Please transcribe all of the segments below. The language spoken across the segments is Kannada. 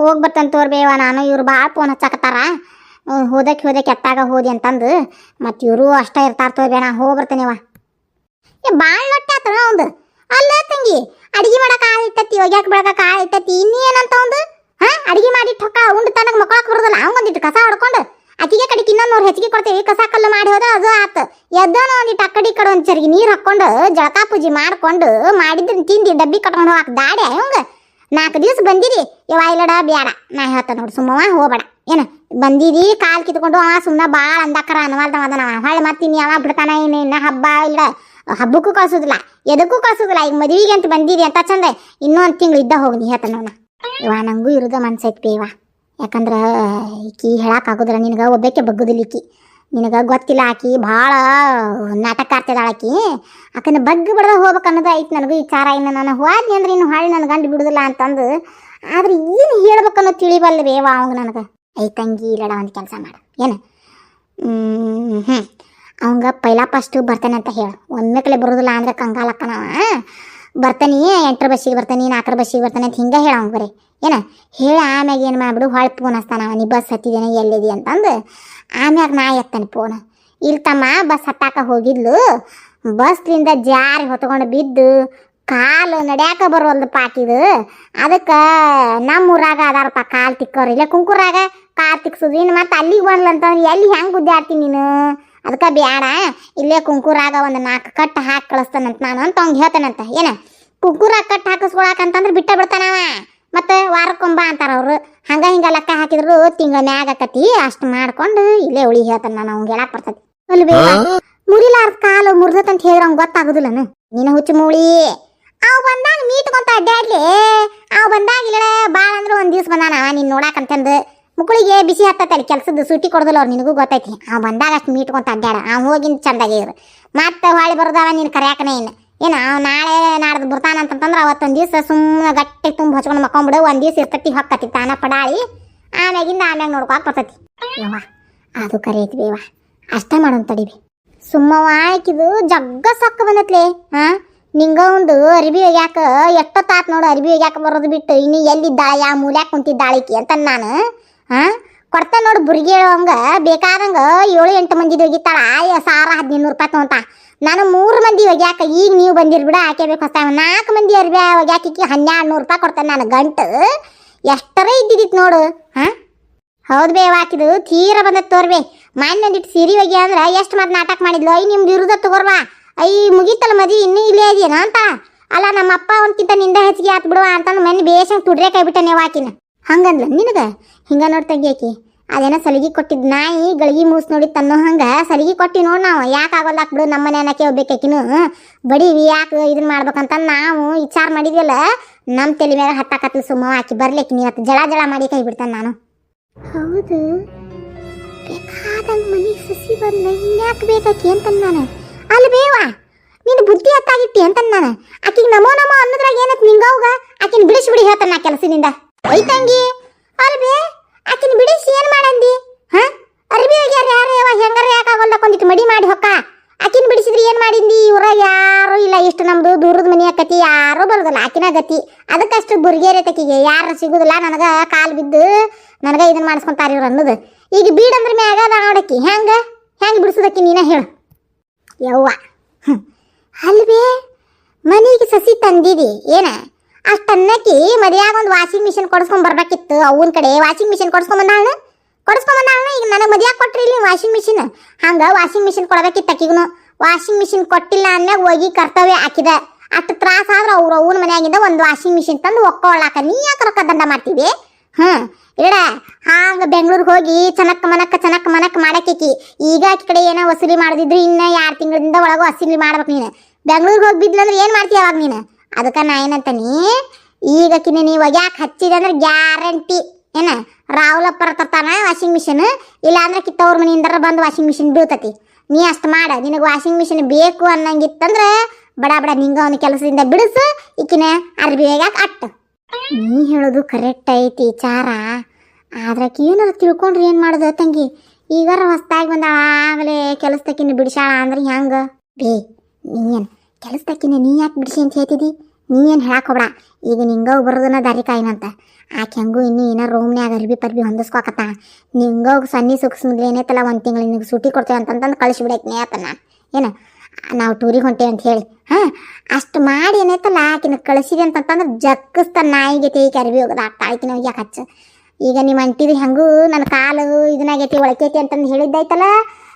ಹೋಗಿ ಬರ್ತಂತ ತೋರ್ಬೇವ ನಾನು ಇವ್ರು ಭಾಳ ಫೋನ್ ಹಚ್ಚಾಕತ್ತಾರ. ಹೋದಕ್ಕೆ ಹೋದಕ್ಕೆ ಎತ್ತಾಗ ಹೋದಿ ಅಂತಂದು. ಮತ್ತು ಇವರು ಅಷ್ಟೇ ಇರ್ತಾರ ತೋರ್ಬೇಣ ಹೋಗಿ ಬರ್ತೇನೆವ ಏ ಭಾಳ ಲೊಟ್ಟೆ ಆತನ ಅವಂದು. ಅಲ್ಲ ತಂಗಿ, ಅಡಿಗೆ ಮಾಡಕ್ಕೆ ಕಾಳು ಇಟ್ಟತಿ ಒಗ್ಯಾಕ ಬೆಳಕ ಕಾಳು ಇಟ್ಟತಿ ಇನ್ನೇನಂತ ಅವಂದು? ಹಾ, ಅಡಿಗೆ ಮಾಡಿ ಠೊಕ್ಕ ಉಂಡು ತನಗೆ ಮಕ್ಕಳಕ್ಕೆ ಬರೋದಿಲ್ಲ, ಅವಂಗೊಂದಿಟ್ಟು ಕಸ ಹೊಡ್ಕೊಂಡು. ಅಕ್ಕಿಗೆ ಕಡೆಗೆ ಇನ್ನೊಂದು ಹೆಚ್ಚಿಗೆ ಕೊಡ್ತೀವಿ ಕಸ ಕಲ್ಲು ಮಾಡಿ ಹೋದ್ರೆ ಅದು ಆತು. ಎದ್ದೋನ ಒಂದಿಟ್ಟು ಆ ಕಡೆ ಈ ಕಡೆ ಒಂದು ಚರಿಗೆ ನೀರು ಹಾಕ್ಕೊಂಡು, ಜಳಕ ಪೂಜೆ ಮಾಡ್ಕೊಂಡು, ಮಾಡಿದ್ರೆ ತಿಂದು, ಡಬ್ಬಿ ಕಟ್ಕೊಂಡು ಹೋಗಕ್ಕೆ ದಾಡಿ ಅವಂಗ ನಾಲ್ಕು ದಿವಸ ಬಂದಿರಿ. ಯವ್ವ ಇಲ್ಲಡ ಬೇಡ ನಾ ಹೇಳ್ತ ನೋಡು ಸುಮ್ಮವ ಹೋಗ್ಬೇಡ. ಏನು? ಬಂದಿದಿ, ಕಾಲ್ ಕಿತ್ಕೊಂಡು ಅವ ಸುಮ್ಮನೆ ಭಾಳ ಅಂದಾಕರ ಅನ್ವಾಲ್ದವ ಅದನ. ಹೊಳ್ಳಿ ಮತ್ತೆ ಇನ್ನು ಯಾವಾಗ ಬಿಡ್ತಾನ ಇನ್ನು ಇನ್ನ ಹಬ್ಬ ಇಲ್ಲ ಹಬ್ಬಕ್ಕೂ ಕಳ್ಸೋದಿಲ್ಲ, ಎದಕ್ಕೂ ಕಳ್ಸೋದಿಲ್ಲ. ಈಗ ಮದುವೆಗೆ ಅಂತ ಬಂದಿರಿ ಅಂತ ಚಂದ. ಇನ್ನೂ ಒಂದು ತಿಂಗಳು ಇದ್ದ ಹೋಗಿ ನೀ ಹೇಳ್ತಾನ ನೋಡ ಇವ ನಂಗೂ ಇರೋದ ಮನ್ಸೈತಿ ಇವ ಯಾಕಂದ್ರೆ, ಈಕಿ ಹೇಳಕ್ಕಾಗೋದಿಲ್ಲ ನಿನಗೆ ಒಬ್ಬಕ್ಕೆ ಬಗ್ಗುದಿಲ್ಲ ಈಕಿ. ನಿನಗೆ ಗೊತ್ತಿಲ್ಲ ಆಕಿ, ಭಾಳ ನಾಟಕ ಆಡ್ತಿದ್ದಾಳ ಆಕಿ. ಆಕನ ಬಗ್ಗೆ ಬಿಡದ ಹೋಗ್ಬೇಕು ಅನ್ನೋದು ಐತಿ ನನಗೂ ವಿಚಾರ. ಇನ್ನು ನಾನು ಹೋದ್ನಿ ಅಂದ್ರೆ ಇನ್ನು ಹಾಳು ನನ್ನ ಗಂಡು ಬಿಡುದಿಲ್ಲ ಅಂತಂದು. ಆದ್ರೆ ಏನು ಹೇಳ್ಬೇಕನ್ನೋ ತಿಳಿಬಲ್ಲ ಬೇವ ಅವಂಗೆ ನನಗೆ. ಐ ತಂಗಿ, ಇಲ್ಲಡ, ಒಂದು ಕೆಲಸ ಮಾಡು. ಏನು? ಹ್ಞೂ ಅವಂಗ ಪೈಲಾ ಫಸ್ಟು ಬರ್ತಾನೆ ಅಂತ ಹೇಳು. ಒಮ್ಮೆಕಲೆ ಬರೋದಿಲ್ಲ ಅಂದ್ರೆ ಕಂಗಾಲಕ್ಕನವ ಬರ್ತಾನೆ, ಎಂಟರ ಬಸ್ಸಿಗೆ ಬರ್ತಾನೆ, ನಾಲ್ಕರ ಬಸ್ಸಿಗೆ ಬರ್ತಾನೆ ಅಂತ ಹಿಂಗೆ ಹೇಳ ಅವ್ನು ಬರೀ ಏನ? ಹೇಳಿ ಆಮ್ಯಾಗ ಏನು ಮಾಡ್ಬಿಡು, ಹೊಳ್ ಫೋನ್ ಹಚ್ತಾನ ನೀ ಬಸ್ ಹತ್ತಿದ್ದೇನೆ ಎಲ್ಲಿದಿ? ಅಂತಂದು. ಆಮ್ಯಾಗ ನಾ ಎತ್ತಾನೆ ಫೋನ್ ಇಲ್ಲಿ ತಮ್ಮ ಬಸ್ ಹತ್ತಾಕ ಹೋಗಿದ್ಲು. ಬಸ್ಲಿಂದ ಜಾರಿ ಹೊತ್ಕೊಂಡು ಬಿದ್ದು ಕಾಲು ನಡ್ಯಾಕ ಬರೋಲ್ದು ಪಾಕಿದು. ಅದಕ್ಕೆ ನಮ್ಮ ಊರಾಗ ಅದಾರಪ್ಪ ಕಾಲು ತಿಕ್ಕೋರು. ಇಲ್ಲ ಕುಂಕುರಾಗ ಕಾಲು ತಿಕ್ಸುದು. ಇನ್ನು ಮತ್ತೆ ಅಲ್ಲಿಗೆ ಬಂದ್ಲಂತಂದ್ರೆ ಎಲ್ಲಿ ಹೆಂಗೆ ಗುದ್ದಾಡ್ತೀನಿ ನೀನು? ಅದಕ್ಕೆ ಬ್ಯಾಡ ಇಲ್ಲೇ ಕುಂಕುರಾಗ ಒಂದು ನಾಲ್ಕು ಕಟ್ಟು ಹಾಕಿ ಕಳಿಸ್ತಾನಂತ ನಾನು ಅಂತ ಅವ್ನಿಗೆ ಹೇಳ್ತಾನಂತ. ಏನ? ಕುಂಕುರಾಗ ಕಟ್ಟು ಹಾಕಿಸ್ಕೊಳಕಂತಂದ್ರೆ ಬಿಟ್ಟ ಬಿಡ್ತಾನವ ಮತ್ತೆ ವಾರಕ್ಕೊಂಬ ಅಂತಾರ ಅವರು. ಹಂಗ ಹಿಂಗ ಲೆಕ್ಕ ಹಾಕಿದ್ರು ತಿಂಗಳ ಮ್ಯಾಗ ಆಕತಿ ಅಷ್ಟು ಮಾಡ್ಕೊಂಡು ಇಲ್ಲೇ ಉಳಿ ಹೇಳ್ತಾನೆ ನಾನು ಅವ್ನಿಗೆ ಹೇಳಕ್ ಬರ್ತದೆ ಅಲ್ವೇ ಮುರಿಲಾರ್ದ ಕಾಲು ಮುರಿದತಂತ ಹೇಳಿದ್ರೆ ಅವ್ನು ಗೊತ್ತಾಗುದಿಲ್ಲನು ನೀನು ಹುಚ್ಚು ಮೂಳಿ. ಅವ್ ಬಂದಾಗ ಮೀಟ್ಕೊಂತ ಅಡ್ಡಾಡ್ಲಿ ಅವ್ ಬಂದಾಗ ಇಲ್ಲ ಭಾಳ ಅಂದ್ರೆ ಒಂದ್ ದಿವ್ಸ ಬಂದಾನ ನಿನ್ನ ನೀನ್ ನೋಡಾಕಂತಂದು ಮುಕ್ಕಳಿಗೆ ಬಿಸಿ ಹತ್ತತ್ತಲ್ಲಿ ಕೆಲಸದ ಸೂಟಿ ಕೊಡೋದಿಲ್ಲ ಅವ್ರು, ನಿನಗೂ ಗೊತ್ತೈತಿ. ಆ ಬಂದಾಗ ಅಷ್ಟು ಮೀಟ್ಕೊಂತ ಅಡ್ಡಾಡ ಅವ್ ಚಂದಾಗಿ ಇರು ಮತ್ತೆ ಹೊಳೆ ಬರೋದವ ನೀನು ಕರೆಯಾಕನೇ ಇನ್ನು ಏನು ಅವ್ ನಾಳೆ ನಾಡ್ದು ಬರ್ತಾನ ಅಂತಂತಂದ್ರೆ ಅವತ್ತೊಂದು ದಿವಸ ಸುಮ್ಮನೆ ಗಟ್ಟಿ ತುಂಬ ಹಚ್ಕೊಂಡು ಮಕ್ಕೊಂಬಿಡು, ಒಂದು ದಿವಸ ಇರ್ತತಿ ಹೊಕ್ಕತಿ ತಾನ ಪಡಾಳಿ. ಆಮ್ಯಾಗಿಂದ ಆಮ್ಯಾಗ ನೋಡ್ಕೊಕ್ ಬರ್ತತಿ. ಯವ್ವ, ಅದು ಕರೆ ಐತಿ ಬೇವ. ಅಷ್ಟ ಮಾಡೋನ್ ತಡಿವಿ ಸುಮ್ಮವ ಆಕಿದು ಜಗ್ಗ ಸೊಕ್ಕ ಬಂದತ್ಲೆ ಹಾ ನಿಂಗ ಒಂದು ಅರಿಬಿ ಒಗ್ಯಾಕ ಎಷ್ಟೊತ್ತಾತ್ ನೋಡು ಅರಿಬಿ ಒಗ್ಯಾಕ ಬರೋದು ಬಿಟ್ಟು, ಇನ್ನು ಎಲ್ಲಿದ್ದಾಳೆ ಯಾವ ಮೂಲ್ಯಾಕ ಕುಂತಿದ್ದಾಳಿಕಿ ಅಂತ ನಾನು ಹಾ? ನೋಡು ಬುರ್ಗಿ ಹೇಳೋಂಗ ಬೇಕಾದಂಗ ಏಳು, ಎಂಟು ಮಂದಿ ಒಗಿತಾಳ ಆಯ ಸಾರ ಹದಿನೈದು ರೂಪಾಯಿ ತಗೊಂತ. ನಾನು ಮೂರು ಮಂದಿ ಒಗ್ಯಾಕ ಈಗ ನೀವು ಬಂದಿರ್ ಬಿಡ, ಆಕೆ ಬೇಕು ಹೊಸ ನಾಲ್ಕು ಮಂದಿ ಅರ್ಬಿ ಒಗ್ಯಾಕಿಕ್ಕಿ ಹನ್ನೆರಡು ನೂರು ರೂಪಾಯಿ ಕೊಡ್ತೇನೆ ನಾನು ಗಂಟು. ಎಷ್ಟರ ಇದ್ದಿದ್ದಿತ್ತು ನೋಡು. ಹಾಂ? ಹೌದು ಬೇ ಹಾಕಿದು ತೀರ ಬಂದತ್ ತೋರ್ಬೆ ಮಾನ್ಯ ಒಂದಿಟ್ಟು ಸೀರೆ ಒಗಿ ಅಂದ್ರೆ ಎಷ್ಟು ಮತ್ತೆ ನಾಟಕ ಮಾಡಿದ್ಲು? ಐ ನಿಮ್ದು ಇರುದ ತಗೋರ್ವಾ ಐ ಮುಗೀತಲ್ಲ ಮದಿ, ಇನ್ನೂ ಇಲ್ಲೇ ಇದೆಯೇನ ಅಂತ. ಅಲ್ಲ ನಮ್ಮ ಅಪ್ಪ ಒಂದ್ಕಿಂತ ನಿಂದ ಹೆಚ್ಚಿಗೆ ಆತ್ ಬಿಡುವ ಅಂತಂದು ಮನೆ ಬೇಸಂಗೆ ತುಡ್ರೆ ಕೈ ನೀವು ವಾಕಿನ. ಹಂಗಂದ್ಲ ನಿನಗೆ? ಹಿಂಗ ನೋಡಿ ತೆಗಿಯಾಕಿ. ಅದೇನ ಸಲಿಗೆ ಕೊಟ್ಟಿದ್ ನಾಯಿ ಗಳಿಗೆ ಮೂಸ್ ನೋಡಿ ತನ್ನೋ ಹಂಗೆ ಸಲಿಗೆ ಕೊಟ್ಟಿ ನೋಡಿ ನಾವು. ಯಾಕೆ ಆಗೋಲ್ಲ ಹಾಕ್ಬಿಡು ನಮ್ಮ ಮನೆ ಅನ್ನಕ್ಕೆ ಹೋಗ್ಬೇಕಾಕಿನು ಬಡೀವಿ, ಯಾಕೆ ಇದನ್ನ ಮಾಡ್ಬೇಕಂತ ನಾವು ವಿಚಾರ ಮಾಡಿದ್ವಲ್ಲ ನಮ್ಮ ತಲೆ ಮೇಲೆ ಹತ್ತಾಕತ್ಲು ಸುಮ್ಮ ಹಾಕಿ ಬರ್ಲಿಕ್ಕೆ ನೀವತ್ತು ಜಳ ಜಳ ಮಾಡಿ ಕೈ ಬಿಡ್ತಾನೆ ನಾನು. ಹೌದು. ಬೇಕಾದಂಗ ಮನೆಗೆ ಸಸಿ ಬಂದ ಹಿಂಗ್ಯಾಕೆ ಬೇಕಾಕಿ ಅಂತ ನಾನು. ಅಲ್ಲಿ ಬೇವಾ ನಿನ್ನ ಬುದ್ಧಿ ಹತ್ತಾಗಿಟ್ಟಿ ಅಂತ ನಾನು. ಆಕಿಗೆ ನಮೋ ನಮೋ ಅನ್ನೋದ್ರಾಗ ಏನಕ್ಕೆ ನಿಂಗವ್ಗ ಆಕಿನ ಬಿಡಿಸ್ಬಿಡಿ ಹೇಳ್ತಾನೆ ನಾ ಕೆಲಸದಿಂದ. ಐ ತಂಗಿ ಅಲ್ಲಿ ಬೇ ಆಕಿನ ಬಿಡಿಸಿ ಏನ್ ಮಾಡಂದಿ? ಹ? ಅರ್ಬಿ ಹೋಗ್ಯಾರ ಯಾರು? ಯಾವ ಹೆಂಗಾರ ಯಾಕಾಗಲ್ಲ ಒಂದಿಟ್ಟು ಮಡಿ ಮಾಡಿ ಹೊಕ್ಕ? ಆಕಿನ ಬಿಡಿಸಿದ್ರೆ ಏನ್ ಮಾಡಿಂದಿ? ಇವ್ರ ಯಾರು ಇಲ್ಲ. ಇಷ್ಟು ನಮ್ದು ದೂರದ ಮನೆ ಕತಿ ಯಾರು ಬರೋದಿಲ್ಲ. ಆಕಿನ ಗತಿ. ಅದಕ್ಕಷ್ಟು ಬುರ್ಗೇರೆ ತಕಿಗೆ ಯಾರು ಸಿಗುದಿಲ್ಲ. ನನಗ ಕಾಲ್ ಬಿದ್ದು ನನಗ ಇದನ್ನ ಮಾಡಿಸ್ಕೊಂತಾರ ಇವ್ರು ಅನ್ನೋದು. ಈಗ ಬೀಡ್ ಅಂದ್ರ ಮ್ಯಾಗ ಅದ ನೋಡಕ್ಕಿ. ಹೆಂಗ? ಹೆಂಗ್ ಬಿಡಿಸೋದಕ್ಕಿ ನೀನ ಹೇಳು. ಯವ್ವ. ಅಲ್ವೇ, ಮನೆಗೆ ಸಸಿ ತಂದಿದಿ? ಏನ? ಅಷ್ಟನ್ನಕ್ಕಿ ಮದ್ಯಾಗ ಒಂದು ವಾಷಿಂಗ್ ಮಿಷಿನ್ ಕೊಡಿಸ್ಕೊಂಡ್ ಬರ್ಬೇಕಿತ್ತು ಅವನ ಕಡೆ. ವಾಷಿಂಗ್ ಮಿಷಿನ್ ಕೊಡಿಸ್ಕೊಂಡ್ ಬಂದಾಳ ಕೊಡಿಸ್ಕೊಂಡ್ ಬಂದಾಳ ಈಗ ನನಗೆ ಮದ್ಯಾಗ ಕೊಟ್ರಿ ಇಲ್ಲಿ ವಾಷಿಂಗ್ ಮಿಷಿನ್ ಹಂಗ ವಾಷಿಂಗ್ ಮಿಷಿನ್ ಕೊಡಬೇಕಿತ್ತು ಅಕ್ಕಿಗೂ ವಾಷಿಂಗ್ ಮಿಷಿನ್ ಕೊಟ್ಟಿಲ್ಲ ಅನ್ನಾಗ ಹೋಗಿ ಕರ್ತವ್ಯ ಹಾಕಿದ. ಅಷ್ಟು ತ್ರಾಸ ಆದ್ರೆ ಅವ್ರ ಅವನ ಮನ್ಯಾಗಿಂದ ಒಂದು ವಾಷಿಂಗ್ ಮಿಷಿನ್ ತಂದು ಒಕ್ಕೊಳ್ಳಾಕ ನೀ ಯಾಕೆ ರೊಕ್ಕ ದಂಡ ಮಾಡ್ತೀವಿ ಹ್ಞೂ ಇಡ, ಹಾಂಗ ಬೆಂಗ್ಳೂರಿಗೆ ಹೋಗಿ ಚನಕ್ ಮನಕ್ಕ ಚನಕ್ ಮನಕ್ ಮಾಡಕ್ಕಿ. ಈಗ ಆಕಿ ಕಡೆ ಏನೋ ವಸೂಲಿ ಮಾಡಿದ್ರು ಇನ್ನ ಎರಡು ತಿಂಗಳಿಂದ ಒಳಗೆ ವಸೂಲಿ ಮಾಡ್ಬೇಕು ನೀನು. ಬೆಂಗ್ಳೂರಿಗೆ ಹೋಗಿ ಬಿದ್ಲಂದ್ರೆ ಏನು ಮಾಡ್ತೀಯ ಅವಾಗ ನೀನು? ಅದಕ್ಕೆ ನಾ ಏನಂತಾನಿ ಈಗ ಕಿನ್ನ ನೀವು ಯಾಕೆ ಹಚ್ಚಿದೆ ಅಂದ್ರೆ ಗ್ಯಾರಂಟಿ. ಏನ? ರಾಹುಲಪ್ಪ ತರ್ತಾನ ವಾಷಿಂಗ್ ಮಿಷಿನ್ ಇಲ್ಲ ಅಂದ್ರೆ ಕಿತ್ತವ್ರ ಮನೆಯಿಂದರ ಬಂದು ವಾಷಿಂಗ್ ಮಿಷಿನ್ ಬೀಳ್ತತಿ. ನೀ ಅಷ್ಟು ಮಾಡ, ನಿನಗೆ ವಾಷಿಂಗ್ ಮಿಷಿನ್ ಬೇಕು ಅನ್ನಂಗಿತ್ತಂದ್ರೆ ಬಡ ಬಡ ನಿಂಗ ಒಂದು ಕೆಲಸದಿಂದ ಬಿಡಿಸು, ಈಕಿನ ಅರ್ಬಿ ಯಾಕೆ ಅಟ್ಟ. ನೀ ಹೇಳೋದು ಕರೆಕ್ಟ್ ಐತಿ ವಿಚಾರ. ಆದ್ರೆ ಏನಾರು ತಿಳ್ಕೊಂಡ್ರೆ ಏನು ಮಾಡೋದು ತಂಗಿ? ಈಗಾರ ಹೊಸ್ದಾಗಿ ಬಂದ ಆಗಲೇ ಕೆಲಸದಕ್ಕಿನ್ನ ಬಿಡಿಸಾಳ ಅಂದ್ರೆ ಹೆಂಗೆ? ಬೇ ನೀನ್ ಕೆಲಸದಕ್ಕಿನ್ನ ನೀ ಯಾಕೆ ಬಿಡಿಸಿ ಅಂತ ಹೇಳ್ತಿದ್ದಿ ನೀ ಏನು ಹೇಳಕ್ಕೆ ಈಗ ನಿಂಗ ಬರೋದನ್ನ ದಾರಿ ಕಾಯಿನಂತ ಆಕೆ ಹೆಂಗೂ ಇನ್ನೂ ಏನೋ ರೂಮ್ನ್ಯಾಗ ಅರ್ಬಿ ಪರ್ಬಿ ಹೊಂದಿಸ್ಕೊಕತ್ತ ನಿಂಗ ಸನ್ನಿ ಸುಖಸ್ಮಿದ್ಲಿ ಏನೈತಲ್ಲ ಒಂದು ತಿಂಗಳು ನಿನಗೆ ಸೂಟಿ ಕೊಡ್ತೇವೆ ಅಂತಂತಂದು ಕಳಿಸ್ಬಿಡೈತೆ ಆತ ನಾನು. ಏನು? ನಾವು ಟೂರಿಗೆ ಹೊಂಟೇವೆ ಅಂತ ಹೇಳಿ. ಹಾಂ? ಅಷ್ಟು ಮಾಡಿ ಏನೈತಲ್ಲ ಆಕಿನ ಕಳಿಸಿದೆ ಅಂತಂತಂದ್ರೆ ಜಕ್ಕಸ್ತ ನಾಯಿಗೆ ಈಗ ಅರ್ಬಿ ಹೋಗೋದು. ಆ ತಾಯ್ಕಿನ ಯಾಕೆ ಹಚ್ಚ? ಈಗ ನಿಮ್ಮ ಅಂಟಿದು ಹೆಂಗೂ ನನ್ನ ಕಾಲು ಇದನ್ನಾಗೈತಿ ಒಳಕೈತಿ ಅಂತಂದು ಹೇಳಿದ್ದೈತಲ್ಲ?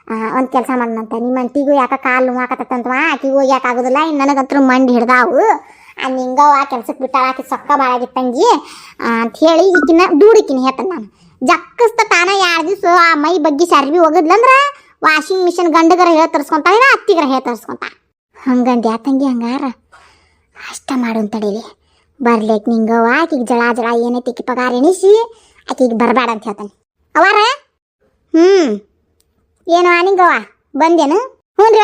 ಒಂದು ಕೆಲಸ ಮಾಡೋಣಂತ ನಿಮ್ಮ ಅಂಟಿಗೂ ಯಾಕೆ ಕಾಲು ನೋವಾಕತ್ತಂತವ ಆಕಿಗೂ ಯಾಕೆ ಆಗೋದಿಲ್ಲ ಇನ್ನು ನನಗಂತೂ ಮಂಡಿ ಹಿಡ್ದಾವು. ಅಲ್ಲಿ ಹಿಂಗವ ಕೆಲ್ಸಕ್ಕೆ ಬಿಟ್ಟಾಳ, ಆಕಿ ಸೊಕ್ಕ ಬಾಳಾಗಿತ್ತಂಗಿ. ಅಂತ ಹೇಳಿ ಈಕಿನ ದೂಡಿಕಿನಿ ಹೇಳ್ತಾನೆ ನಾನು. ಜಕ್ಕಸ್ತ ತಾನ ಎರಡು ದಿವಸ ಆ ಮೈ ಬಗ್ಗೆ ಸರ್ವಿ ಹೋಗದ್ಲಂದ್ರ ವಾಷಿಂಗ್ ಮಿಷಿನ್ ಗಂಡಗರ ಹೇಳಿ ತರಿಸ್ಕೊಂತ ಇಲ್ಲ ಅತ್ತಿಗರ ಹೇಳಿ ತರಿಸ್ಕೊಂತ. ಹಂಗಂದು ಯಾತಂಗಿ ಹಂಗಾರ? ಅಷ್ಟ ಮಾಡು ತಡೀಲಿ. ಬರ್ಲೇಕ್ ನಿಂಗವ ಆಕಿಗೆ ಜಳ ಜಳ ಏನೈತಿ ಪಗಾರ ಎಣಿಸಿ, ಆಕಿಗೆ ಬರಬೇಡ ಅಂತ ಹೇಳ್ತಾನೆ. ಅವಾರ? ಹ್ಞೂ ಏನು ನಿಂಗವ ಬಂದೇನು? ಹ್ಞೂ ರೀ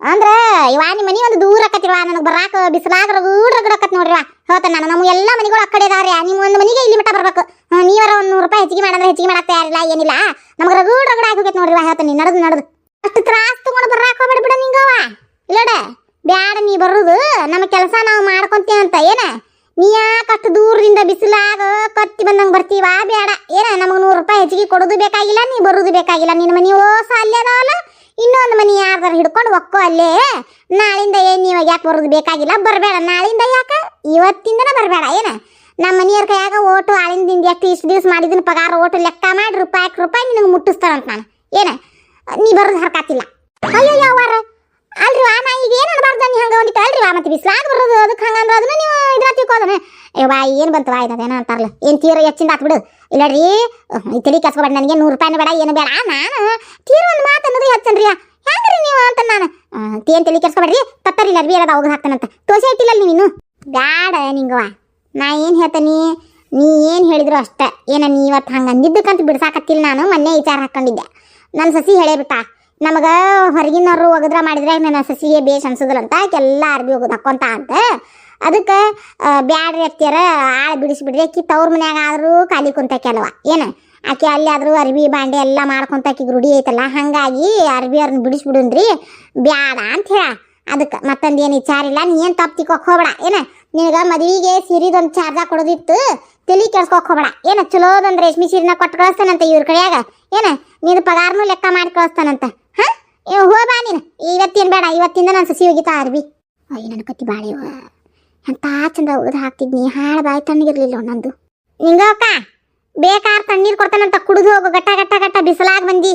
ಅಂದ್ರ ಇವ ನಿಮ್ಮ ಮನಿ ಒಂದು ದೂರ ಆಕತಿರುವ ನನಗೆ ಬರಾಕ ಬಿಸಿಲಾಗ ರಗೂಡ್ ರಗಡ್ ಆಕತ್ ನೋಡ್ರಿ ಹೋತ ನಾನು, ನಮ್ಮ ಎಲ್ಲ ಮನಿಗಳು ಆ ಕಡೆ ನಿಮ್ಮ ಒಂದು ಮನಿಗೆ ಇಲ್ಲಿ ಮಟ್ಟ ಬರ್ಬೇಕು. ನೀವರ ಒಂದು ನೂರು ರೂಪಾಯಿ ಹೆಚ್ಚಿಗೆ ಮಾಡಂದ್ರೆ ಹೆಚ್ಚಿಗೆ ಮಾಡಕ್ ತಯಾರಿಲ್ಲ, ಏನಿಲ್ಲ. ನಮ್ಗೆ ರಗೂಡ್ ರಗಡ ಆಗಿ ಹೋಗೈತೆ ನೋಡ್ರಿ ಹೇಳ್ತಾನೆ ನಡೆದು ನಡೆದು. ಅಷ್ಟು ತ್ರಾಸ್ ತಗೊಂಡು ಬರಾಕ ಹೋಗ್ಬೇಡ ಬಿಡ ನಿಂಗವ ಇಲ್ಲೋಡ, ಬ್ಯಾಡ ನೀ ಬರೋದು. ನಮ್ಮ ಕೆಲಸ ನಾವು ಮಾಡ್ಕೊಂತೀವಿ ಅಂತ ಏನ? ನೀ ಯಾಕೆ ಅಷ್ಟು ದೂರದಿಂದ ಬಿಸಿಲಾಗ ಕತ್ತಿ ಬಂದಂಗೆ ಬರ್ತೀವ ಬೇಡ, ಏನ ನಮಗೆ ನೂರು ರೂಪಾಯಿ ಹೆಚ್ಚಿಗೆ ಕೊಡೋದು ಬೇಕಾಗಿಲ್ಲ, ನೀ ಬರೋದು ಬೇಕಾಗಿಲ್ಲ ನಿನ್ನ ಮನೆ ಓಸ ಅಲ್ಲೇ ಅದಾವಲ್ಲ, ಇನ್ನೊಂದು ಮನೆ ಯಾರ್ದಾರ ಹಿಡ್ಕೊಂಡು ಒಕ್ಕೋ ಅಲ್ಲೇ, ನಾಳಿಂದ ಏನು ಇವಾಗ ಯಾಕೆ ಬರೋದು ಬೇಕಾಗಿಲ್ಲ, ಬರಬೇಡ, ನಾಳಿಂದ ಯಾಕೆ? ಇವತ್ತಿಂದನೇ ಬರಬೇಡ, ಏನ? ನಮ್ಮ ಮನೆಯವ್ರ ಕೈಯಾಗ ಓಟು ಆಳಿಂದಿಂದ ಎಷ್ಟು ಇಷ್ಟು ದಿವಸ ಮಾಡಿದಿನ ಪಗಾರ, ಓಟು ಲೆಕ್ಕ ಮಾಡಿ ರೂಪಾಯಿ ರೂಪಾಯಿ ನಿನಗೆ ಮುಟ್ಟಿಸ್ತಾರಂತ ನಾನು, ಏನ? ನೀ ಬರೋದು ಹರ್ಕಾತಿಲ್ಲ ಅಯ್ಯೋ ಯಾವಾರ ಅಲ್ರಿ ವಾ ನಾ ಈಗ ಏನು ಅನ್ಬಾರ್ದು ನೀ ಹಂಗೆ ಹೋಗಿತ್ತು ಅಲ್ರಿ ವಾ ಮತ್ತೆ ಬಿಸ್ಲಾಗ ಬರೋದು ಅದಕ್ಕೆ ಹಂಗಂದ್ರೆ ಅದನ್ನ ನೀವು ಇದ್ರ ತಿಳ್ಕೋದನ ಅಯ್ಯೋ ಬಾ ಏನು ಬಂತು ವಾ ಇದೇನೋ ಅಂತಾರಲ್ಲ? ಏನು ತೀರ ಹೆಚ್ಚಿಂದ ಆತು ಬಿಡು. ಇಲ್ಲ ರೀ ತಿಳಿ ತಲೆ ಕೆಸ್ಕೊಬೇಡ, ನನಗೆ ನೂರು ರೂಪಾಯಿನ ಬೇಡ, ಏನು ಬೇಡ. ನಾನು ತೀರ ಒಂದು ಮಾತು ಅನ್ನೋದು ಹೆಚ್ಚನ್ರಿ ಹೆಂಗ್ರಿ ನೀವು ಅಂತ ನಾನು? ತೇನ್ ತಲೆ ಕೆಸ್ಕೊಬೇಡ್ರಿ? ತತ್ತರಿಲ್ಲ ಅರ್ಬಿ ಇರೋದು ಹೋಗಿ ಹಾಕ್ತಾನಂತ. ತೋಸೆ ಇಟ್ಟಿಲ್ಲ ನೀನು ಬ್ಯಾಡ ನಿಂಗವ ನಾ ಏನು ಹೇಳ್ತೀನಿ? ನೀ ಏನು ಹೇಳಿದ್ರು ಅಷ್ಟೇ. ಏನ ನೀ ಇವತ್ತು ಹಂಗೆ ಅಂದಿದ್ದಕ್ಕಂತ ಬಿಡ್ಸಾಕತ್ತಿಲ್ಲ ನಾನು, ಮೊನ್ನೆ ವಿಚಾರ ಹಾಕೊಂಡಿದ್ದೆ. ನನ್ನ ಸಸಿ ಹೇಳೇ ಬಿಟ್ಟ. ನಮಗೆ ಹೊರಗಿನವರು ಒಗದ್ರ ಮಾಡಿದ್ರೆ ನನ್ನ ಸಸಿಗೆ ಬೇಷ್ ಅನ್ಸೋದಿಲ್ಲಂತ ಎಲ್ಲ ಅರ್ಬಿ ಹೋಗೋದು ಹಾಕೊಂತ ಅಂತ. ಅದಕ್ಕೆ ಬ್ಯಾಡ್ರಿ ಅತ್ತಿಯರ ಆಳು ಬಿಡಿಸ್ಬಿಡ್ರಿ ಅಕ್ಕಿ ತವ್ರ ಮನ್ಯಾಗ ಆದರೂ ಖಾಲಿ ಕುಂತ ಕೆಲವ ಏನು? ಆಕೆ ಅಲ್ಲಿ ಆದರೂ ಅರ್ಬಿ ಬಾಂಡೆ ಎಲ್ಲ ಮಾಡ್ಕೊಂತ ಆಕಿಗೆ ರೂಢಿ ಐತಲ್ಲ, ಹಾಗಾಗಿ ಅರ್ಬಿ ಅವ್ರನ್ನ ಬಿಡಿಸ್ಬಿಡುನ್ರಿ, ಬ್ಯಾಡ ಅಂತ ಹೇಳ. ಅದಕ್ಕೆ, ಮತ್ತೊಂದು ಏನು ವಿಚಾರ ಇಲ್ಲ, ನೀ ಏನು ತಪ್ಪು ತಿಕ್ಕೋಕೆ ಹೋಗ್ಬೇಡ, ಏನು? ನಿನಗೆ ಮದುವೆಗೆ ಸೀರಿದೊಂದು ಚಾರ್ಜ ಕೊಡೋದಿತ್ತು ತಲೆ ಕೆಡ್ಸ್ಕೊಕ್ ಹೋಗ್ಬೇಡ, ಏನು? ಚಲೋದೊಂದು ರೇಷ್ಮೆ ಸೀರೆನ ಕೊಟ್ಟು ಕಳಿಸ್ತಾನಂತ ಇವ್ರ ಕಡೆಯಾಗ, ಏನು? ನೀನು ಪಗಾರನೂ ಲೆಕ್ಕ ಮಾಡಿ ಕಳಿಸ್ತಾನಂತ. ಹಾ ಹೋ ಬಾ ನೀನು. ಇವತ್ತೇನು ಬೇಡ, ಇವತ್ತಿಂದ ನಾನು ಸಸಿ ಹೋಗಿತಾ ಅರ್ಬಿ ಅಯ್ಯ, ನನ್ನ ಕತ್ತಿ ಬಾಳೆವ ಎಂತ ಚಂದ ಒಗ್ದು ಹಾಕ್ತಿದ್ನಿ. ಹಾಳು ಬಾಯಿ ತಣ್ಣಗಿರ್ಲಿಲ್ಲ ನಂದು. ನಿಂಗಕ್ಕ ಬೇಕಾರ್ ತಣ್ಣೀರು ಕೊಡ್ತಾನಂತ ಕುಡಿದು ಹೋಗು. ಗಟ್ಟ ಗಟ್ಟ ಗಟ್ಟ ಬಿಸಿಲಾಗ ಬಂದಿ.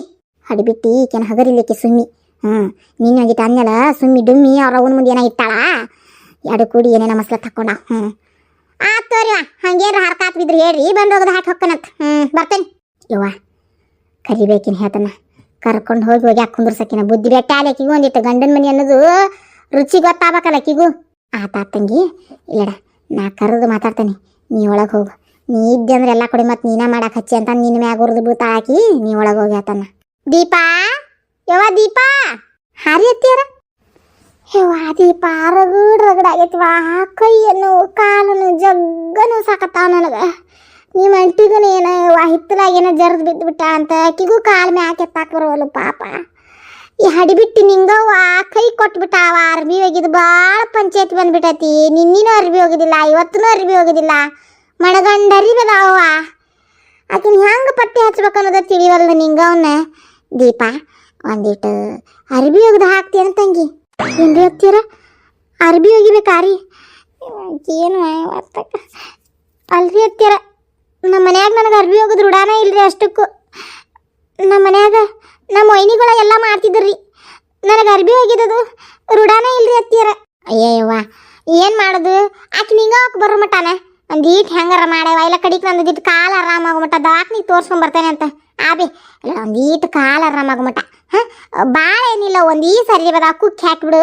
ಹಡಿಬಿಟ್ಟಿ ಈಕೆನ ಹಗರಿಲಿಕ್ಕೆ ಸುಮ್ಮಿ. ಹ್ಞೂ ನೀನು ಹೋಗಿಟ್ಟು ಅನ್ನಲ್ಲ ಸುಮ್ಮಿ ಡುಮ್ಮಿ, ಅವ್ರ ಅವನ ಮುಂದೆ ಏನೋ ಇಟ್ಟಾಳ? ಎರಡು ಕೂಡಿ ಏನೇನೋ ಮಸ್ಲ ತಕ್ಕೊಂಡ ಹ್ಞೂ ಆತ್ ತೋರಿ ಹಂಗೇನ್ರ ಹರ್ಕಾತ್ ಬಿದ್ರಿ ಹೇಳ್ರಿ, ಬಂದು ಹೋಗದು ಹಾಕಿ ಹೊಕ್ಕನಂತ. ಹ್ಞೂ ಬರ್ತೇನೆ. ಯವ್ವ, ಕರಿಬೇಕಿನ ಹೇಳ್ತಾನ. ಕರ್ಕೊಂಡು ಹೋಗಿ ಹೋಗಿ ಕುಂದ್ರಸಕಿನ? ಬುದ್ಧಿ ಬೆಟ್ಟ ಆಕಿಗೂ ಒಂದಿಟ್ಟು ಗಂಡನ ಮನೆ ಅನ್ನೋದು ರುಚಿ ಗೊತ್ತಾಗಬೇಕಲ್ಲ ಆಕಿಗೂ. ಆತ ತಂಗಿ, ಇಲ್ಲಡ, ನಾ ಕರೆದು ಮಾತಾಡ್ತೇನೆ. ನೀ ಒಳಗೆ ಹೋಗು. ನೀ ಇದ್ದೆ ಅಂದ್ರೆ ಎಲ್ಲ ಕೊಡಿ ಮತ್ತೆ ನೀನ ಮಾಡಕ್ಕೆ ಹಚ್ಚಿ ಅಂತ ನಿನ್ನ ಮ್ಯಾಗ ಉರ್ದು ಬೀಳ್ತಾ ಹಾಕಿ ನೀ ಒಳಗೆ ಹೋಗಿ ಆತನ. ದೀಪಾ? ಯವ್ವ ದೀಪಾ? ಹಾರಿ ಅತ್ತಿಯರ ಯವ್ವ ದೀಪ, ರಗಡ್ ರಗಡ್ ವಾ ಕೈಯನ್ನು ಕಾಲನ್ನು ಜಗ್ಗನು ಸಾಕತ್ತಾವ ನನಗೆ. ನಿಮ್ಮ ಅಂಟಿಗೂ ಏನು ಹಿತ್ತಲಾಗ ಏನೋ ಜರ್ದು ಬಿದ್ದುಬಿಟ್ಟ ಅಂತ, ಆಕಿಗೂ ಕಾಲು ಮ್ಯಾಕೆ ಎತ್ತಾಕ ಬರೋಲ್ಲ ಪಾಪ. ಈ ಹಡಿಬಿಟ್ಟು ನಿಂಗವ್ವ ಕೈ ಕೊಟ್ಬಿಟ್ಟಾವ ಅರ್ಬಿ ಒಗಿದು ಭಾಳ ಪಂಚಾಯತ್ ಬಂದ್ಬಿಟ್ಟತಿ. ನಿನ್ನಿನೂ ಅರ್ಬಿ ಹೋಗಿದಿಲ್ಲ ಇವತ್ತೂ ಅರ್ಬಿ ಹೋಗಿದಿಲ್ಲ ಮಣಗಂಡ ಅರಿವಿ ಅದಾವ ಆಕಿನ ಹೆಂಗೆ ಪಟ್ಟಿ ಹಚ್ಬೇಕು ಅನ್ನೋದು ತಿಳಿವಲ್ದು ನಿಂಗವನ್ನ ದೀಪ, ಒಂದಿಟ್ಟು ಅರ್ಬಿ ಒಗ್ದು ಹಾಕ್ತೀನಿ ತಂಗಿ? ಏನ್ರಿ ಹತ್ತೀರ? ಅರ್ಬಿ ಒಗಿಬೇಕಾರಿ ಏನು ಅಲ್ರಿ ಹತ್ತೀರ. ನಮ್ಮ ಮನ್ಯಾಗ ನನಗೆ ಅರ್ಬಿ ಹೋಗೋದು ರೂಢಾನ ಇಲ್ರಿ ಅಷ್ಟಕ್ಕೂ. ನಮ್ಮ ಮನ್ಯಾಗ ನಮ್ಮ ಒಯ್ನಿಗಳ ಎಲ್ಲ ಮಾಡ್ತಿದ್ರಿ ನನಗೆ ಅರ್ಬಿ ಹೋಗಿದ್ದದು ರೂಢಾನ ಇಲ್ರಿ ಅತ್ತಿಯರ. ಅಯ್ಯವ್ವ ಏನು ಮಾಡೋದು? ಆಕೆ ನಿಂಗ ಬರೋ ಮಟಾನ ಒಂದು ಈಟ್ ಹೆಂಗಾರ ಮಾಡ್ಯವ? ಇಲ್ಲ ಕಡಿಕ್ ನಂದು ಇಟ್ಟು ಕಾಲು ಆರಾಮಾಗೋ ಮಟ್ಟ ದವಾಖಾನಿಗೆ ತೋರ್ಸ್ಕೊಂಡ್ ಬರ್ತೇನೆ ಅಂತ. ಆಬಿ ಇಲ್ಲ ಒಂದು ಕಾಲು ಆರಾಮಾಗೋ ಮಟ್ಟ ಭಾಳ ಏನಿಲ್ಲ, ಒಂದು ಈ ಸರಿ ಬದ ಕುಕ್ಕಿ ಹಾಕಿಬಿಡು.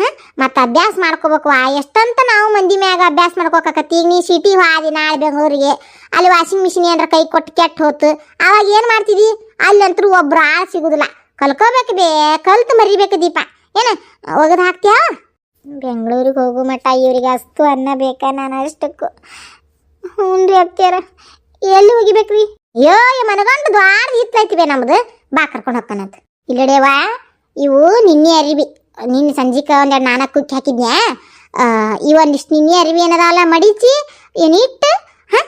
ಹಾಂ? ಮತ್ತೆ ಅಭ್ಯಾಸ ಮಾಡ್ಕೋಬೇಕು ಎಷ್ಟಂತ ನಾವು ಮಂದಿ ಮ್ಯಾಗ ಅಭ್ಯಾಸ ಮಾಡ್ಕೋಕತ್ತಿ ನೀ ಸಿಟಿ ಹಾದಿ ನಾಳೆ ಬೆಂಗಳೂರಿಗೆ. ಅಲ್ಲಿ ವಾಷಿಂಗ್ ಮಿಷಿನ್ ಏನಾರ ಕೈ ಕೊಟ್ಟು ಕೆಟ್ಟು ಹೋತು. ಅವಾಗ ಏನು ಮಾಡ್ತಿದ್ದಿ ಅಲ್ಲಂತರೂ ಒಬ್ರು ಆಳು ಸಿಗುದಿಲ್ಲ. ಕಲ್ಕೋಬೇಕು ಬೇ. ಕಲ್ತು ಮರಿಬೇಕು ದೀಪ. ಏನು? ಒಗದು ಹಾಕ್ತೀಯಾ? ಬೆಂಗಳೂರಿಗೆ ಹೋಗೋ ಮಟ್ಟ ಇವ್ರಿಗೆ ಅಷ್ಟು ಅನ್ನ ಬೇಕಾ? ನಾನು ಅಷ್ಟಕ್ಕೂ. ಹ್ಞೂ ರೀ ಅತ್ಯಾರ ಎಲ್ಲಿ ಹೋಗಿಬೇಕ್ರಿ? ಅಯ್ಯೋ ಈ ಮನಗಂಡು ದ್ವಾರ ಇತ್ತೈತಿವೆ ನಮ್ದು. ಬಾ ಕರ್ಕೊಂಡು ಹೋಗ್ತಾನಂತ. ಇಲ್ಲಡೆವಾ ಇವು ನಿನ್ನೆ ಅರಿವಿ. ನಿನ್ನೆ ಸಂಜಿಕ ಒಂದೆರಡು ನಾಲ್ಕು ಕುಕ್ಕಿ ಹಾಕಿದ್ನ್ಯಾ ಈ ಒಂದಿಷ್ಟು ನಿನ್ನೆ ಅರಿವಿ ಏನದಲ್ಲ ಮಡಿಚಿ, ಏನಿಟ್ಟು? ಹಾಂ?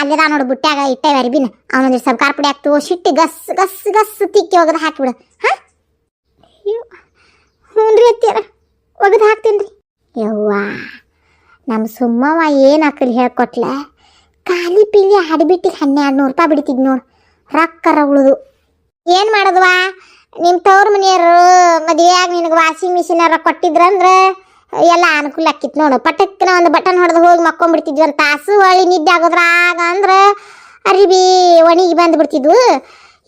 ಅಲ್ಲದ ನೋಡು ಬುಟ್ಟ್ಯಾಗ ಇಟ್ಟೆ ಅರಿಬಿನ ಅವನೊಂದಿಷ್ಟು ಸ್ವಲ್ಪ ಖಾರ ಪುಡಿ ಹಾಕ್ತು ಶಿಟ್ಟು ಗಸ್ ಗಸ್ ಗಸ್ ತಿಕ್ಕಿ ಒಗದು ಹಾಕಿಬಿಡು. ಹಾಂ? ಹ್ಞೂ ರೀ ಅತ್ತೀರ ಒಗದು ಹಾಕ್ತೀನಿ ರೀ ಯವ್ವಾ ನಮ್ಮ ಸುಮ್ಮವ ಏನು ಹಾಕಲಿ ಹೇಳ್ಕೊಟ್ಲೆ? ಖಾಲಿ ಪಿಲಿ ಹಾಡಿಬಿಟ್ಟಿಗೆ ಹನ್ನೆರಡು ನೂರು ರೂಪಾಯಿ ಬಿಡ್ತಿದ್ ನೋಡು. ರೊಕ್ಕರ ಉಳಿದು. ಏನು ಮಾಡೋದ್ವಾ? ನಿಮ್ಮ ತವ್ರ ಮನೆಯವರು ಮದುವೆಯಾಗ ನಿನಗೆ ವಾಷಿಂಗ್ ಮಿಷಿನ್ ಮಿಷಿನಾರ ಕೊಟ್ಟಿದ್ರಂದ್ರ ಎಲ್ಲ ಅನುಕೂಲ ಆಕಿತ್ತು ನೋಡು. ಪಟಕ್ಕಿನ ಒಂದು ಬಟನ್ ಹೊಡೆದು ಹೋಗಿ ಮಕ್ಕೊಂಡ್ಬಿಡ್ತಿದ್ವಿ ಒಂದು ತಾಸು ಹೊಳಿ ನಿದ್ದೆ ಆಗೋದ್ರಾಗ ಅಂದ್ರೆ ಅರಿಬಿ ಒಣಗಿ ಬಂದು ಬಿಡ್ತಿದ್ವು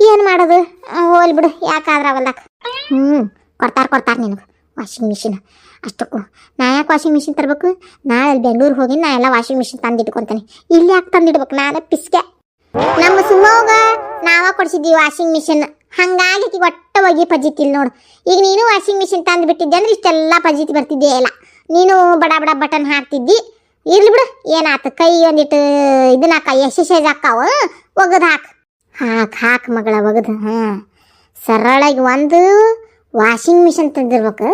ಏನು ಮಾಡೋದು? ಆ, ಹೋಗ್ಲಿ ಬಿಡು. ಯಾಕಾದ್ರೆ ಅವಲ್ದಾಕ ಹ್ಞೂ ಕೊಡ್ತಾರೆ ಕೊಡ್ತಾರೆ ನಿನಗೆ ವಾಷಿಂಗ್ ಮಿಷಿನ್ ಅಷ್ಟಕ್ಕೂ. ನಾ ಯಾಕೆ ವಾಷಿಂಗ್ ಮಿಷಿನ್ ತರಬೇಕು? ನಾ ಅಲ್ಲಿ ಹೋಗಿ ನಾ ಎಲ್ಲ ವಾಷಿಂಗ್ ಮಿಷಿನ್ ತಂದಿಟ್ಕೊತಾನೆ. ಇಲ್ಲಿ ಯಾಕೆ ತಂದಿಡ್ಬೇಕು? ನಾನು ಪಿಸ್ಕೆ. ನಮ್ಮ ಸುಮ್ಮಗ ನಾವ ಕೊಡ್ಸಿದ್ವಿ ವಾಷಿಂಗ್ ಮಿಷಿನ್ ಹಂಗಾಗಿ ಈಗ ಒಟ್ಟ ಹೋಗಿ ಪಜಿತಿಲ್ ನೋಡು. ಈಗ ನೀನು ವಾಷಿಂಗ್ ಮಿಷಿನ್ ತಂದು ಬಿಟ್ಟಿದ್ದೆ ಅಂದ್ರೆ ಇಷ್ಟೆಲ್ಲ ಪಜಿತಿ ಬರ್ತಿದ್ದೆ ಇಲ್ಲ. ನೀನು ಬಡ ಬಡ ಬಟನ್ ಹಾಕ್ತಿದ್ದಿ. ಇರ್ಲಿ ಬಿಡು, ಏನಾತ? ಕೈ ಒಂದಿಟ್ಟು ಇದನ್ನ ಹಾಕ ಎಕ್ಸಸೈಸ್ ಹಾಕಾವ ಒಗದು ಹಾಕ್. ಹಾಕ್ ಹಾಕ್ ಮಗಳ, ಒಗದು ಹಾಂ ಸರಳಾಗಿ ಒಂದು ವಾಷಿಂಗ್ ಮಿಷಿನ್ ತಂದಿರ್ಬೇಕು.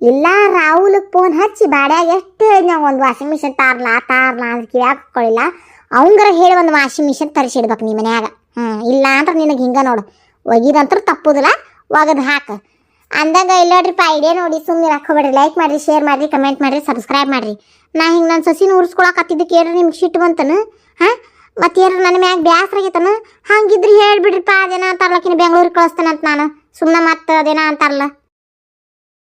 ಇಲ್ಲ ರಾಹುಲ್ಗೆ ಫೋನ್ ಹಚ್ಚಿ ಬಾಡ್ಯಾಗ ಎಷ್ಟು ಒಂದು ವಾಷಿಂಗ್ ಮಿಷಿನ್ ತಾರ್ಲಾ ತಾರ್ಲಾ ಅಂತ ಕಿವ್ಯಾಗ ಹಾಕೊಳ್ಳಿಲ್ಲ ಅವಂಗರ ಹೇಳಿ ಒಂದು ವಾಷಿಂಗ್ ಮಿಷಿನ್ ತರಿಸಿಡ್ಬೇಕು ನೀ ಮನ್ಯಾಗ. ಹ್ಞೂ ಇಲ್ಲ ಅಂದ್ರೆ ನಿನಗೆ ಹಿಂಗೆ ನೋಡು. ಒಗಿದಂತರೂ ತಪ್ಪುದಿಲ್ಲ, ಒಗದು ಹಾಕು. ಅಂದಾಗ ಇಲ್ಲ ನೋಡ್ರಿಪ್ಪ ಐಡಿಯಾ ನೋಡಿ ಸುಮ್ಮನೆ ಹಾಕೋಬೇಡ್ರಿ ಲೈಕ್ ಮಾಡಿರಿ ಶೇರ್ ಮಾಡಿರಿ ಕಮೆಂಟ್ ಮಾಡಿರಿ ಸಬ್ಸ್ಕ್ರೈಬ್ ಮಾಡಿರಿ. ನಾ ಹಿಂಗೆ ನನ್ನ ಸಸಿನ ಉರ್ಸ್ಕೊಳಕತ್ತಿದ್ದಕ್ಕೆ ಏನ್ರಿ ನಿಮ್ಗೆ ಶಿಟ್ಟು ಬಂತನು? ಹಾಂ? ಮತ್ತೆ ಏನಾರ ನನ್ನ ಮ್ಯಾಗ ಬ್ಯಾಸ್ರ ಆಗೈತನು? ಹಂಗಿದ್ರೆ ಹೇಳ್ಬಿಡ್ರಿಪ್ಪ ಅದೇನ ಅಂತಾರಲ್ಲಕಿನ ಬೆಂಗಳೂರಿಗೆ ಕಳಿಸ್ತಾನಂತ ನಾನು. ಸುಮ್ಮನೆ ಮತ್ತೆ ಅದೇನ ಅಂತಾರಲ್ಲ.